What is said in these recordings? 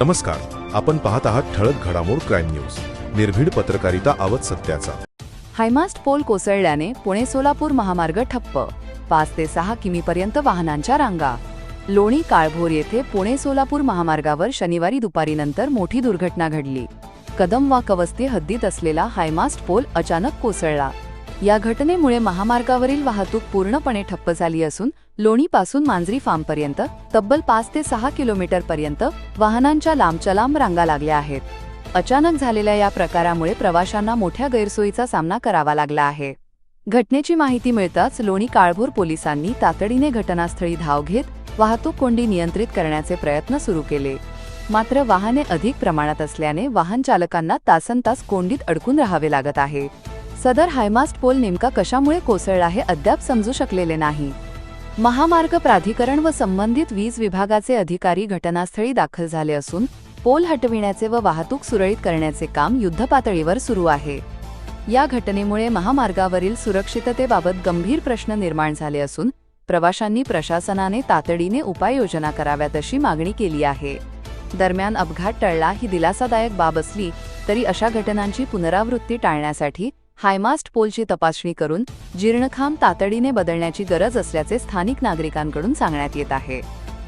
नमस्कार आपण पाहत आहात ठळक घडामोड क्राईम न्यूज. निर्भीड पत्रकारिता आवत सत्याचा. हायमास्ट पोल कोसळल्याने पुणे सोलापूर महामार्ग ठप्प. पाच ते सहा किमीपर्यंत वाहनांच्या रांगा. लोणी काळभोर येथे पुणे सोलापूर महामार्गावर शनिवारी दुपारी नंतर मोठी दुर्घटना घडली. कदम वा कवस्ती हद्दीत असलेला हायमास्ट पोल अचानक कोसळला. या घटनेमुळे महामार्गावरील वाहतूक पूर्णपणे ठप्प झाली असून लोणीपासून मांजरी फार्मपर्यंत तब्बल पाच ते सहा किलोमीटरपर्यंत वाहनांच्या लांबच्या लांब रांगा लागल्या आहेत. अचानक झालेल्या या प्रकारामुळे प्रवाशांना मोठ्या गैरसोयीचा सामना करावा लागला आहे. घटनेची माहिती मिळताच लोणी काळभोर पोलिसांनी तातडीने घटनास्थळी धाव घेत वाहतूक कोंडी नियंत्रित करण्याचे प्रयत्न सुरू केले. मात्र वाहने अधिक प्रमाणात असल्याने वाहन चालकांना तासनतास कोंडीत अडकून राहावे लागत आहे. सदर हायमास्ट पोल नेमका कशामुळे कोसळला हे अद्याप समजू शकलेले नाही. महामार्ग प्राधिकरण व संबंधित वीज विभागाचे अधिकारी घटनास्थळी दाखल झाले असून पोल हटविण्याचे व वाहतूक सुरळीत करण्याचे काम युद्धपातळीवर सुरू आहे. या घटनेमुळे महामार्गावरील सुरक्षिततेबाबत गंभीर प्रश्न निर्माण झाले असून प्रवाशांनी प्रशासनाने तातडीने उपाययोजना कराव्यात अशी मागणी केली आहे. दरम्यान अपघात टळला ही दिलासादायक बाब असली तरी अशा घटनांची पुनरावृत्ती टाळण्यासाठी हायमास्ट पोलची तपासणी करून जीर्णखांब तातडीने बदलण्याची गरज असल्याचे स्थानिक नागरिकांकडून सांगण्यात येत आहे.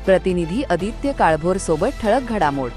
प्रतिनिधी आदित्य काळभोर सोबत ठळक घडामोड.